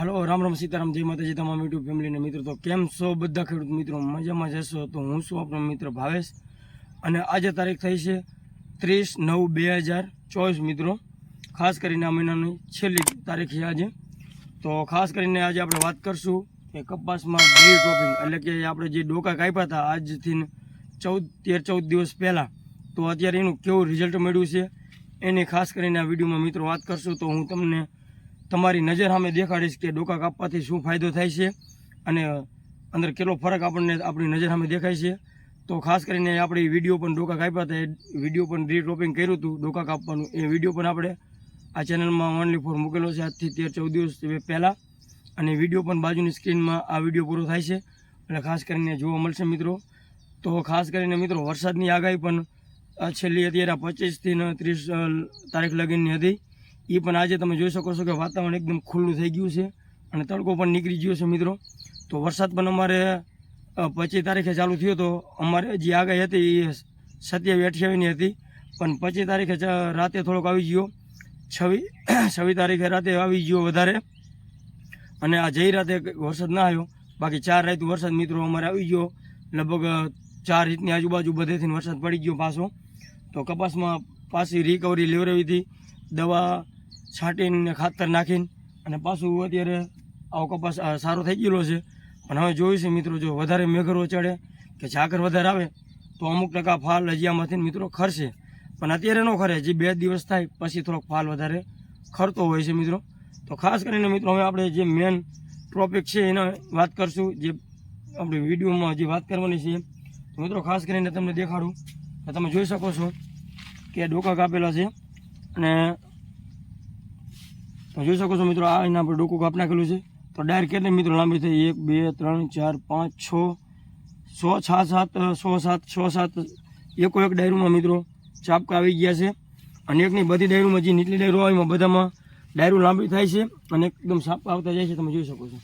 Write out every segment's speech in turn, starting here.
હાલો, રામ રામ સીતારામ, જય માતાજી તમામ યુટ્યુબ ફેમિલીને મિત્રો. તો કેમ છો બધા ખેડૂત મિત્રો? મજામાં જશો તો હું છું આપણો મિત્ર ભાવેશ. અને આજે તારીખ થઈ છે ત્રીસ નવ બે હજાર ચોવીસ મિત્રો. ખાસ કરીને આ મહિનાની છેલ્લી તારીખ છે આજે. તો ખાસ કરીને આજે આપણે વાત કરશું કે કપાસમાં ગ્રી ડ્રોપિંગ એટલે કે આપણે જે ડોકા કાપ્યા હતા આજથી ચૌદ, તેર ચૌદ દિવસ પહેલાં, તો અત્યારે એનું કેવું રિઝલ્ટ મળ્યું છે એની ખાસ કરીને આ વિડીયોમાં મિત્રો વાત કરશું. તો હું તમને તમારી નજર સામે દેખાડીશ કે ડોકા કાપવાથી શું ફાયદો થાય છે અને અંદર કેટલો ફરક આપણને આપણી નજર સામે દેખાય છે. તો ખાસ કરીને આપણી વીડિયો પણ ડોકા કાપ્યા હતા. એ વીડિયો પણ રીટ્રોપિંગ કર્યું હતું ડોકા કાપવાનું. એ વીડિયો પણ આપણે આ ચેનલમાં ઓનલી ફોર મૂકેલો છે. આજથી તેર ચૌદ દિવસ પહેલાં. અને વીડિયો પણ બાજુની સ્ક્રીનમાં આ વીડિયો પૂરો થાય છે. એટલે ખાસ કરીને જોવા મળશે મિત્રો. તો ખાસ કરીને મિત્રો વરસાદની આગાહી પણ છેલ્લી અત્યારે પચીસથી ત્રીસ તારીખ લગીનની હતી. એ પણ આજે તમે જોઈ શકો છો કે વાતાવરણ એકદમ ખુલ્લું થઈ ગયું છે અને તડકો પણ નીકળી ગયો છે મિત્રો. તો વરસાદ પણ અમારે પચીસ તારીખે ચાલુ થયો તો અમારે જે આગાહી હતી એ સત્યાવી અઠ્યાવીની હતી. પણ પચીસ તારીખે રાતે થોડોક આવી ગયો. છવ્વી છવ્વીસ તારીખે રાતે આવી ગયો વધારે. અને આ જઈ રાતે વરસાદ ના આવ્યો. બાકી ચાર રાત વરસાદ મિત્રો અમારે આવી ગયો. લગભગ ચાર રીતની આજુબાજુ બધેથી વરસાદ પડી ગયો પાછો. તો કપાસમાં પાછી રિકવરી લેવડાવી હતી. દવા છાંટીને ખાતર નાખીને અને પાછું અત્યારે આવો કપાસ સારો થઈ ગયેલો છે. પણ હવે છે મિત્રો, જો વધારે મેઘરો ચડે કે ઝાકર વધારે આવે, તો અમુક ટકા ફાલ હજીયામાંથી મિત્રો ખરશે. પણ અત્યારે ન ખરે જે બે દિવસ થાય પછી થોડોક ફાલ વધારે ખરતો હોય છે મિત્રો. તો ખાસ કરીને મિત્રો, હવે આપણે જે મેન ટોપિક છે એના વાત કરશું, જે આપણે વિડીયોમાં જે વાત કરવાની છે. મિત્રો, ખાસ કરીને તમને દેખાડું તમે જોઈ શકો છો કે ડોકા કાપેલા છે અને તમે જોઈ શકો છો મિત્રો, આ એના પર ડોકું કાપ નાખેલું છે. તો ડાયર કેટલી મિત્રો, લાંબી થઈ એક, બે, ત્રણ, ચાર, પાંચ, છ, સો, છ, સાત, સો, સાત છ સાત, એકો એક ડાયરોમાં મિત્રો ચાપકા આવી ગયા છે. અને એકની બધી ડાયરોમાં જે નીચલી ડાયરો આવે એમાં બધામાં ડાયરું લાંબી થાય છે અને એકદમ સાપકા આવતા જાય છે, તમે જોઈ શકો છો.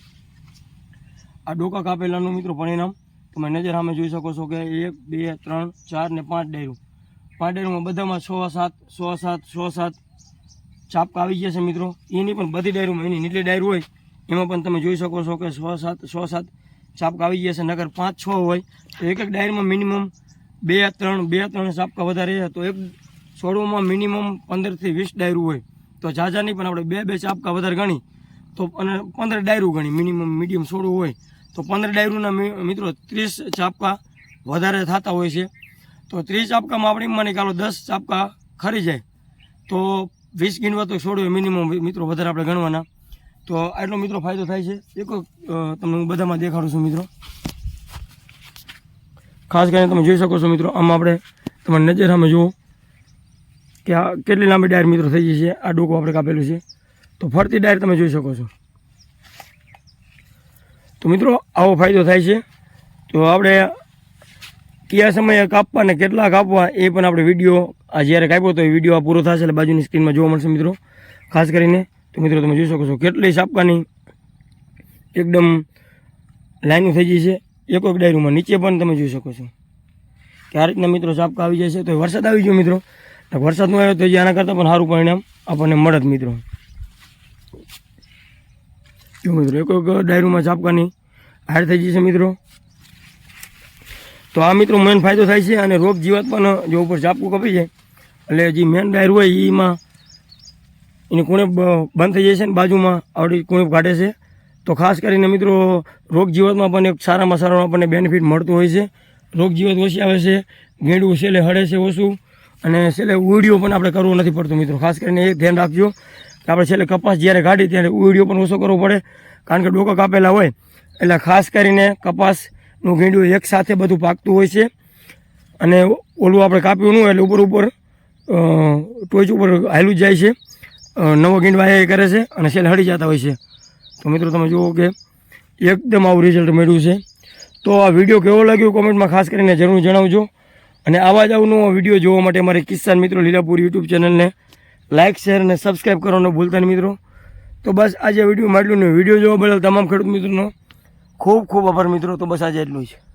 આ ડોકા કાપેલાનું મિત્રો પરિણામ, તમે નજર સામે જોઈ શકો છો કે એક, બે, ત્રણ, ચાર ને પાંચ ડાયરું. પાંચ ડાયરોમાં બધામાં છ સાત, સો સાત સો, સાત ચાપકા આવી ગયા છે મિત્રો. એની પણ બધી ડાયરોમાં, એની નીટલી ડાયરી હોય, એમાં પણ તમે જોઈ શકો છો કે સો સાત સો સાત છાપકા આવી ગયા છે નગર પાંચ, છ હોય, તો એક એક ડાયરમાં મિનિમમ બે, ત્રણ બે, ત્રણ છાપકા વધારે છે. તો એક છોડવામાં મિનિમમ પંદરથી વીસ ડાયરું હોય. તો ઝાઝાની પણ આપણે બે બે ચાપકા વધારે ગણી. તો અને પંદર ડાયરું ગણી મિનિમમ મીડિયમ છોડવું હોય. તો પંદર ડાયરુના મિત્રો ત્રીસ ચાપકા વધારે થતા હોય છે. તો ત્રીસ ચાપકામાં આપણે માની કાલો દસ ચાપકા ખરી જાય. તો વીસ ગીણવા તો છોડ્યું મિનિમમ મિત્રો વધારે આપણે ગણવાના. તો આટલો મિત્રો ફાયદો થાય છે. એક તમને હું બધામાં દેખાડું છું મિત્રો. ખાસ કરીને તમે જોઈ શકો છો મિત્રો, આમાં આપણે તમારી નજર સામે જુઓ કે આ કેટલી લાંબી ડાયર મિત્રો થઈ ગઈ છે. આ ડોકું આપણે કાપેલું છે. તો ફરતી ડાયર તમે જોઈ શકો છો. તો મિત્રો, આવો ફાયદો થાય છે. તો આપણે કયા સમયે કાપવા ને કેટલા કાપવા એ પણ આપણે વીડિયો આ જ્યારે કાપ્યો તો એ વીડિયો આ પૂરો થશે એટલે બાજુની સ્ક્રીનમાં જોવા મળશે મિત્રો. ખાસ કરીને તો મિત્રો તમે જોઈ શકો છો કેટલી સાપકાની એકદમ લાઈનો થઈ ગઈ છે. એક એક ડાયરીમાં નીચે પણ તમે જોઈ શકો છો. કે આ રીતના મિત્રો સાપકા આવી જાય છે તો વરસાદ આવી ગયો મિત્રો. વરસાદ ન આવ્યો તો આના કરતાં પણ સારું પરિણામ આપણને મળત મિત્રો. જો મિત્રો એક એક ડાયરીમાં સાપકાની હાર થઈ જશે મિત્રો. તો આ મિત્રો મેન ફાયદો થાય છે અને રોગ જીવાત પણ જો ઉપર ઝાપકું કપી જાય એટલે જે મેન ડાયર હોય એમાં એની કુણે બંધ થઈ જાય છે ને બાજુમાં, આવડી કુણે કાઢે છે. તો ખાસ કરીને મિત્રો, રોગ જીવાતમાં પણ એક સારામાં સારું આપણને બેનિફિટ મળતું હોય છે. રોગ જીવાત ઓછી આવે છે, ગેંડું છેલ્લે હળે છે ઓછું, અને છેલ્લે ઉડીઓ પણ આપણે કરવો નથી પડતો મિત્રો. ખાસ કરીને એ ધ્યાન રાખજો કે આપણે છેલ્લે કપાસ જ્યારે કાઢી ત્યારે ઉડીઓ પણ ઓછો કરવો પડે, કારણ કે ડોકા કાપેલા હોય. એટલે ખાસ કરીને કપાસનું ગેંડું એક સાથે બધું પાકતું હોય છે. અને ઓલું આપણે કાપ્યું ન એટલે ઉપર ઉપર ટોચ ઉપર હાલું જાય છે. નવો ગીંડવા એ કરે છે અને સેલ હળી જતા હોય છે. તો મિત્રો તમે જુઓ કે એકદમ આવું રિઝલ્ટ મળ્યું છે. તો આ વીડિયો કેવો લાગ્યો કોમેન્ટમાં ખાસ કરીને જરૂર જણાવજો. અને આવા જ આવનો વીડિયો જોવા માટે મારે કિસાન મિત્રો લીલાપુર યુટ્યુબ ચેનલને લાઇક શેર અને સબસ્ક્રાઈબ કરવાનો ભૂલતા નહીં મિત્રો. તો બસ આજે વીડિયો માટલું ને વીડિયો જોવા બદલ તમામ ખેડૂત મિત્રોનો ખૂબ ખૂબ આભાર મિત્રો. તો બસ આજે એટલું જ.